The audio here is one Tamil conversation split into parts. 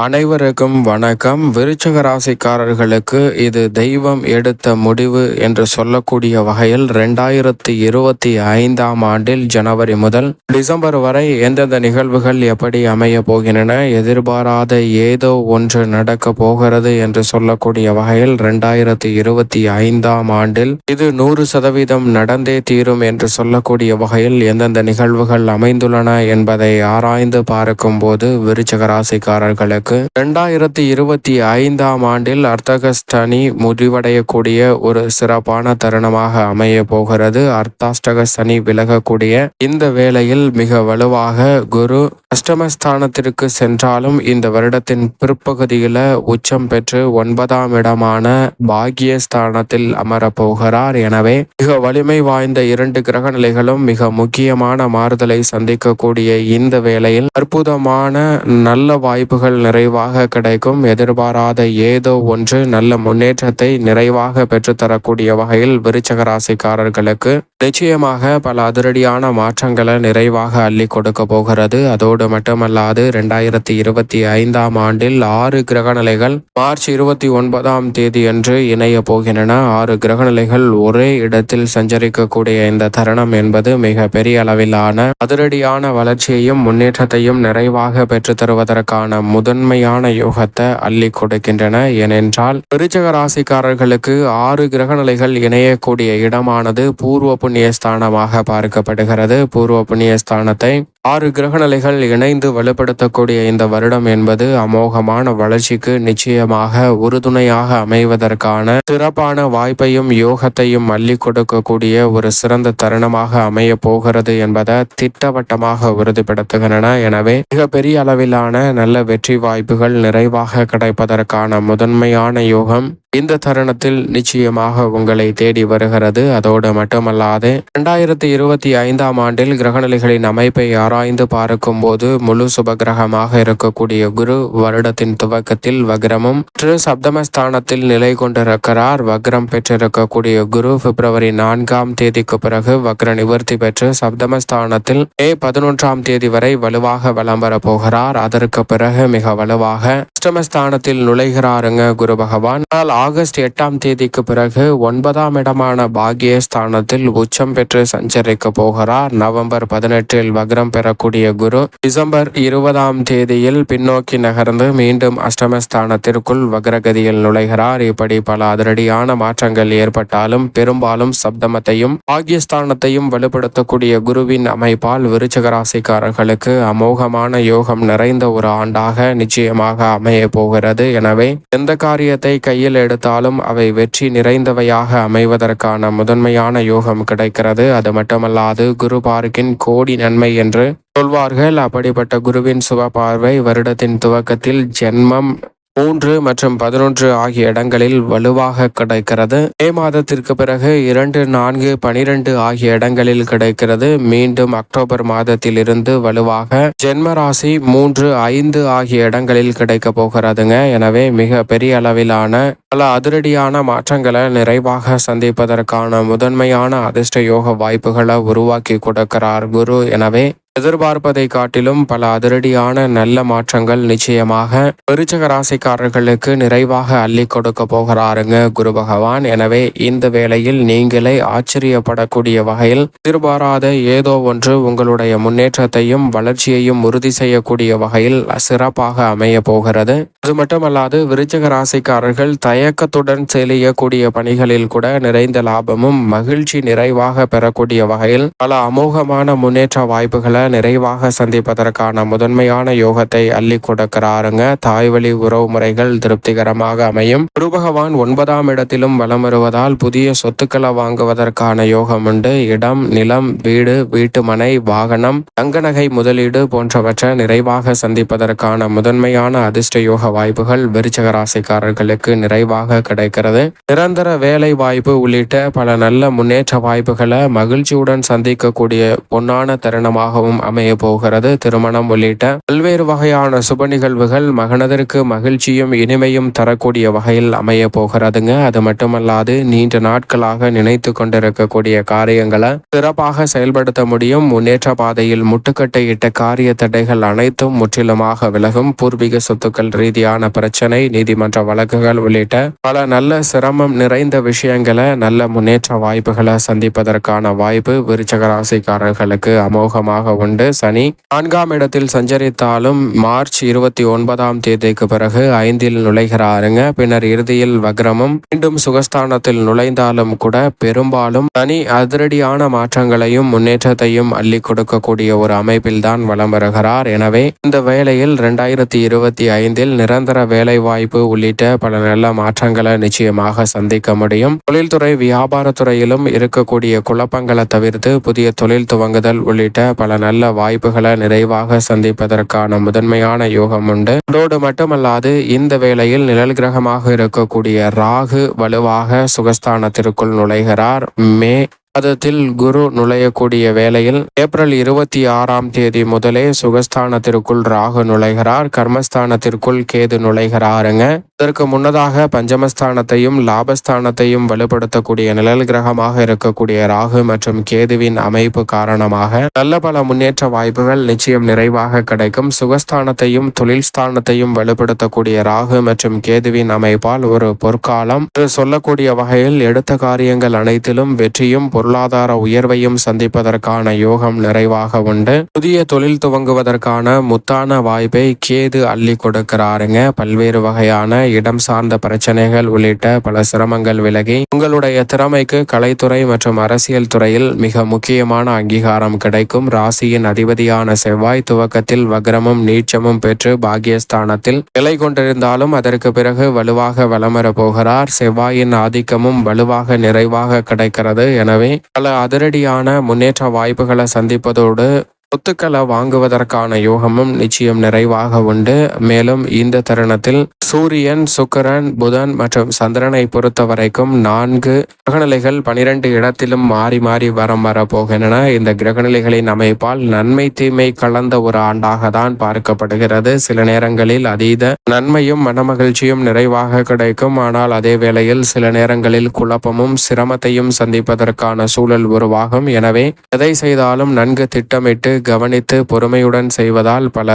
அனைவருக்கும் வணக்கம். விருச்சக ராசிக்காரர்களுக்கு இது தெய்வம் எடுத்த முடிவு என்று சொல்லக்கூடிய வகையில் ரெண்டாயிரத்தி இருபத்தி ஐந்தாம் ஆண்டில் ஜனவரி முதல் டிசம்பர் வரை எந்தெந்த நிகழ்வுகள் எப்படி அமைய போகின்றன எதிர்பாராத ஏதோ ஒன்று நடக்க போகிறது என்று சொல்லக்கூடிய வகையில் ரெண்டாயிரத்தி இருபத்தி ஐந்தாம் ஆண்டில் இது நூறு சதவீதம் நடந்தே தீரும் என்று சொல்லக்கூடிய வகையில் எந்தெந்த நிகழ்வுகள் அமைந்துள்ளன என்பதை ஆராய்ந்து பார்க்கும் போது விருச்சக ராசிக்காரர்களுக்கு இரண்டாயிரத்தி இருபத்தி ஐந்தாம் ஆண்டில் அர்த்தகஸ்டனி முடிவடையக்கூடிய ஒரு சிறப்பான தருணமாக அமைய போகிறது. அர்த்தாஷ்டகஸ்தனி விலகக்கூடிய இந்த வேளையில் மிக வலுவாக குரு அஷ்டமஸ்தானத்திற்கு சென்றாலும் இந்த வருடத்தின் பிற்பகுதியில உச்சம் பெற்று ஒன்பதாம் இடமான பாக்கியஸ்தானத்தில் அமரப்போகிறார் எனவே மிக வலிமை வாய்ந்த இரண்டு கிரக நிலைகளும் மிக முக்கியமான மாறுதலை சந்திக்கக்கூடிய இந்த வேளையில் அற்புதமான நல்ல வாய்ப்புகள் நிறைவாக கிடைக்கும். எதிர்பாராத ஏதோ ஒன்று நல்ல முன்னேற்றத்தை நிறைவாக பெற்றுத்தரக்கூடிய வகையில் விருச்சக ராசிக்காரர்களுக்கு நிச்சயமாக பல அதிரடியான மாற்றங்களை நிறைவாக அள்ளி கொடுக்க போகிறது. அதோடு மட்டுமல்லாது இரண்டாயிரத்தி இருபத்தி ஐந்தாம் ஆண்டில் ஆறு கிரகநிலைகள் மார்ச் இருபத்தி ஒன்பதாம் தேதி அன்று இணைய போகின்றன. ஆறு கிரகநிலைகள் ஒரே இடத்தில் சஞ்சரிக்கக்கூடிய இந்த தருணம் என்பது மிக பெரிய அளவிலான அதிரடியான வளர்ச்சியையும் முன்னேற்றத்தையும் நிறைவாக பெற்று தருவதற்கான முதன்மையான யோகத்தை அள்ளி கொடுக்கின்றன. ஏனென்றால் விருச்சக ராசிக்காரர்களுக்கு ஆறு கிரகநிலைகள் இணையக்கூடிய இடமானது பூர்வ புண்ணிய ஸ்தானமாக பார்க்கப்படுகிறது. பூர்வ புண்ணிய ஸ்தானத்தை ஆறு கிரகநிலைகள் இணைந்து வலுப்படுத்தக்கூடிய இந்த வருடம் என்பது அமோகமான வளர்ச்சிக்கு நிச்சயமாக உறுதுணையாக அமைவதற்கான சிறப்பான வாய்ப்பையும் யோகத்தையும் மல்லி கொடுக்கக்கூடிய ஒரு சிறந்த தருணமாக அமைய போகிறது என்பதை திட்டவட்டமாக உறுதிப்படுத்துகின்றன. எனவே மிகப்பெரிய அளவிலான நல்ல வெற்றி வாய்ப்புகள் நிறைவாக கிடைப்பதற்கான முதன்மையான யோகம் இந்த தருணத்தில் நிச்சயமாக உங்களை தேடி வருகிறது. அதோடு மட்டுமல்லாது இரண்டாயிரத்தி இருபத்தி ஐந்தாம் ஆண்டில் கிரகநிலைகளின் அமைப்பை ஆராய்ந்து பார்க்கும் போது முழு சுபகிரகமாக இருக்கக்கூடிய குரு வருடத்தின் துவக்கத்தில் வக்ரமும் சப்தமஸ்தானத்தில் நிலை கொண்டிருக்கிறார். வக்ரம் பெற்றிருக்கக்கூடிய குரு பிப்ரவரி நான்காம் தேதிக்கு பிறகு வக்ர நிவர்த்தி பெற்று சப்தமஸ்தானத்தில் மே பதினொன்றாம் தேதி வரை வலுவாக வலம் வரப்போகிறார் அதற்கு பிறகு மிக வலுவாக அஷ்டமஸ்தானத்தில் நுழைகிறாருங்க குரு பகவான். ஆனால் ஆகஸ்ட் எட்டாம் தேதிக்கு பிறகு ஒன்பதாம் இடமான பாகியஸ்தானத்தில் உச்சம் பெற்று சஞ்சரிக்க போகிறார். நவம்பர் பதினெட்டில் வக்ரம் பெறக்கூடிய குரு டிசம்பர் இருபதாம் தேதியில் பின்னோக்கி நகர்ந்து மீண்டும் அஷ்டமஸ்தானத்திற்குள் வக்ரகதியில் நுழைகிறார். இப்படி பல அதிரடியான மாற்றங்கள் ஏற்பட்டாலும் பெரும்பாலும் சப்தமத்தையும் பாகியஸ்தானத்தையும் வலுப்படுத்தக்கூடிய குருவின் அமைப்பால் விருச்சக ராசிக்காரர்களுக்கு அமோகமான யோகம் நிறைந்த ஒரு ஆண்டாக நிச்சயமாக அமைய போகிறது. எனவே எந்த காரியத்தை கையில் எடுத்தாலும் அவை வெற்றி நிறைந்தவையாக அமைவதற்கான முதன்மையான யோகம் கிடைக்கிறது. அது மட்டுமல்லாது குரு பார்க்கின் கோடி நன்மை என்று சொல்வார்கள். அப்படிப்பட்ட குருவின் சுப பார்வை வருடத்தின் துவக்கத்தில் ஜென்மம் மூன்று மற்றும் பதினொன்று ஆகிய இடங்களில் வலுவாக கிடைக்கிறது. மே மாதத்திற்கு பிறகு இரண்டு நான்கு பனிரெண்டு ஆகிய இடங்களில் கிடைக்கிறது. மீண்டும் அக்டோபர் மாதத்தில் இருந்து வலுவாக ஜென்மராசி மூன்று ஐந்து ஆகிய இடங்களில் கிடைக்க போகிறதுங்க. எனவே மிக பெரிய அளவிலான பல அதிரடியான மாற்றங்களை நிறைவாக சந்திப்பதற்கான முதன்மையான அதிர்ஷ்ட யோக வாய்ப்புகளை உருவாக்கி கொடுக்கிறார் குரு. எனவே எதிர்பார்ப்பதை காட்டிலும் பல அதிரடியான நல்ல மாற்றங்கள் நிச்சயமாக விருச்சக ராசிக்காரர்களுக்கு நிறைவாக அள்ளி கொடுக்க போகிறாருங்க குரு பகவான். எனவே இந்த வேளையில் நீங்களே ஆச்சரியப்படக்கூடிய வகையில் எதிர்பாராத ஏதோ ஒன்று உங்களுடைய முன்னேற்றத்தையும் வளர்ச்சியையும் உறுதி செய்யக்கூடிய வகையில் சிறப்பாக அமைய போகிறது. அது மட்டுமல்லாது விருச்சக ராசிக்காரர்கள் தயக்கத்துடன் செழியக்கூடிய பணிகளில் கூட நிறைந்த லாபமும் மகிழ்ச்சி நிறைவாக பெறக்கூடிய வகையில் பல அமோகமான முன்னேற்ற வாய்ப்புகளை நிறைவாக சந்திப்பதற்கான முதன்மையான யோகத்தை அள்ளி கொடுக்கிறாருங்க. தாய்வழி உறவு முறைகள் திருப்திகரமாக அமையும். குரு பகவான் ஒன்பதாம் இடத்திலும் வலம் வருவதால் புதிய சொத்துக்களை வாங்குவதற்கான யோகம் உண்டு. இடம் நிலம் வீடு வீட்டு மனை வாகனம் தங்க நகை முதலீடு போன்றவற்றை நிறைவாக சந்திப்பதற்கான முதன்மையான அதிர்ஷ்ட யோக வாய்ப்புகள் விருச்சக ராசிக்காரர்களுக்கு நிறைவாக கிடைக்கிறது. நிரந்தர வேலை வாய்ப்பு உள்ளிட்ட பல நல்ல முன்னேற்ற வாய்ப்புகளை மகிழ்ச்சியுடன் சந்திக்கக்கூடிய பொன்னான தருணமாகவும் நாளாகவும் அமைய போகிறது. திருமணம் உள்ளிட்ட பல்வேறு வகையான சுப நிகழ்வுகள் மகனதற்கு மகிழ்ச்சியும் இனிமையும் தரக்கூடிய வகையில் அமைய போகிறதுங்க. அது மட்டுமல்லாது நீண்ட நாட்களாக நினைத்து கொண்டிருக்கக்கூடிய காரியங்களை சிறப்பாக செயல்படுத்த முடியும். முன்னேற்ற பாதையில் முட்டுக்கட்டை இட்ட காரிய தடைகள் அனைத்தும் முற்றிலுமாக விலகும். பூர்வீக சொத்துக்கள் ரீதியான பிரச்சனை நீதிமன்ற வழக்குகள் உள்ளிட்ட பல நல்ல சிரமம் நிறைந்த விஷயங்களை நல்ல முன்னேற்ற வாய்ப்புகளை சந்திப்பதற்கான வாய்ப்பு விருச்சக ராசிக்காரர்களுக்கு அமோகமாக உண்டு சனி நான்காம் இடத்தில் சஞ்சரித்தாலும் மார்ச் இருபத்தி ஒன்பதாம் தேதிக்கு பிறகு ஐந்தில் நுழைகிறாருங்க. பின்னர் இறுதியில் வக்ரமும் மீண்டும் சுகஸ்தானத்தில் நுழைந்தாலும் கூட பெரும்பாலும் சனி அதிரடியான மாற்றங்களையும் முன்னேற்றத்தையும் அள்ளி கொடுக்கக்கூடிய ஒரு அமைப்பில் தான் வலம் வருகிறார். எனவே இந்த வேளையில் இரண்டாயிரத்தி இருபத்தி ஐந்தில் நிரந்தர வேலை வாய்ப்பு உள்ளிட்ட பல நல்ல மாற்றங்களை நிச்சயமாக சந்திக்க முடியும். தொழில்துறை வியாபாரத்துறையிலும் இருக்கக்கூடிய குழப்பங்களை தவிர்த்து புதிய தொழில் துவங்குதல் உள்ளிட்ட பல நல்ல வாய்ப்புகளை நிறைவாக சந்திப்பதற்கான முதன்மையான யோகம் உண்டு. அதோடு மட்டுமல்லாது இந்த வேளையில் நிழல் கிரகமாக இருக்கக்கூடிய ராகு வலுவாக சுகஸ்தானத்திற்குள் நுழைகிறார். மே மாதத்தில் குரு நுழையக்கூடிய வேளையில் ஏப்ரல் இருபத்தி ஆறாம் தேதி முதலே சுகஸ்தானத்திற்குள் ராகு நுழைகிறார். கர்மஸ்தானத்திற்குள் கேது நுழைகிறாருங்க. இதற்கு முன்னதாக பஞ்சமஸ்தானத்தையும் லாபஸ்தானத்தையும் வலுப்படுத்தக்கூடிய நிழல் கிரகமாக இருக்கக்கூடிய ராகு மற்றும் கேதுவின் அமைப்பு காரணமாக நல்ல பல முன்னேற்ற வாய்ப்புகள் நிச்சயம் நிறைவாக கிடைக்கும். சுகஸ்தானத்தையும் தொழில் ஸ்தானத்தையும் வலுப்படுத்தக்கூடிய ராகு மற்றும் கேதுவின் அமைப்பால் ஒரு பொற்காலம். சொல்லக்கூடிய வகையில் எடுத்த காரியங்கள் அனைத்திலும் வெற்றியும் பொருளாதார உயர்வையும் சந்திப்பதற்கான யோகம் நிறைவாக உண்டு. புதிய தொழில் துவங்குவதற்கான முத்தான வாய்ப்பை கேது அள்ளி கொடுக்கிறாருங்க. பல்வேறு வகையான இடம் சார்ந்த பிரச்சனைகள் உள்ளிட்ட பல சிரமங்கள் விலகி உங்களுடைய திறமைக்கு கலைத்துறை மற்றும் அரசியல் துறையில் மிக முக்கியமான அங்கீகாரம் கிடைக்கும். ராசியின் அதிபதியான செவ்வாய் துவக்கத்தில் வக்ரமும் நீச்சமும் பெற்று பாகியஸ்தானத்தில் நிலை கொண்டிருந்தாலும் அதற்கு பிறகு வலுவாக வளமர போகிறார். செவ்வாயின் ஆதிக்கமும் வலுவாக நிறைவாக கிடைக்கிறது. எனவே பல அதிரடியான முன்னேற்ற வாய்ப்புகளை சந்திப்பதோடு சொத்துக்களை வாங்குவதற்கான யோகமும் நிச்சயம் நிறைவாக உண்டு. மேலும் இந்த தருணத்தில் சூரியன் சுக்கரன் புதன் மற்றும் சந்திரனை பொறுத்த வரைக்கும் நான்கு கிரகநிலைகள் பனிரெண்டு இடத்திலும் மாறி மாறி வரம் வரப்போகின்றன. இந்த கிரகநிலைகளின் அமைப்பால் நன்மை தீமை கலந்த ஒரு ஆண்டாக தான் பார்க்கப்படுகிறது. சில நேரங்களில் அதீத நன்மையும் மனமகிழ்ச்சியும் நிறைவாக கிடைக்கும். ஆனால் அதே வேளையில் சில நேரங்களில் குழப்பமும் சிரமத்தையும் சந்திப்பதற்கான சூழல் உருவாகும். எனவே எதை செய்தாலும் நன்கு திட்டமிட்டு கவனித்து பொறுமையுடன் செய்வதால் பல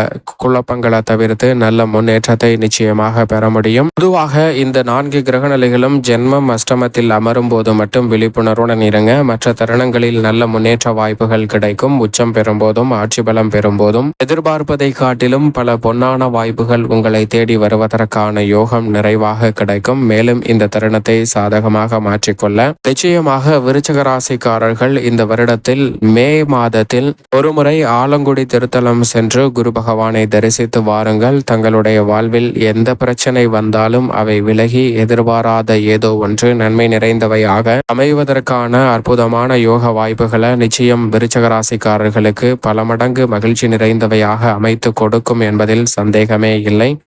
குழப்பங்களை தவிர்த்து நல்ல முன்னேற்றத்தை நிச்சயமாக பெற முடியும். பொதுவாக இந்த நான்கு கிரகநிலைகளும் ஜென்மம் அஷ்டமத்தில் அமரும் போது மட்டும் விழிப்புணர்வுடன் இருங்க. மற்ற தருணங்களில் நல்ல முன்னேற்ற வாய்ப்புகள் கிடைக்கும். உச்சம் பெறும்போதும் ஆட்சி பலம் பெறும்போதும் எதிர்பார்ப்பதை காட்டிலும் பல பொன்னான வாய்ப்புகள் உங்களை தேடி வருவதற்கான யோகம் நிறைவாக கிடைக்கும். மேலும் இந்த தருணத்தை சாதகமாக மாற்றிக்கொள்ள நிச்சயமாக விருச்சக ராசிக்காரர்கள் இந்த வருடத்தில் மே மாதத்தில் ஒருமுறை ஆலங்குடி திருத்தலம் சென்று குரு பகவானை தரிசித்து வாருங்கள். தங்களுடைய வாழ்வில் எந்த பிரச்சனை வந்தாலும் அவை விலகி எதிர்பாராத ஏதோ ஒன்று நன்மை நிறைந்தவையாக அமைவதற்கான அற்புதமான யோக வாய்ப்புகளை நிச்சயம் விருச்சகராசிக்காரர்களுக்கு பல மடங்கு மகிழ்ச்சி நிறைந்தவையாக அமைத்து கொடுக்கும் என்பதில் சந்தேகமே இல்லை.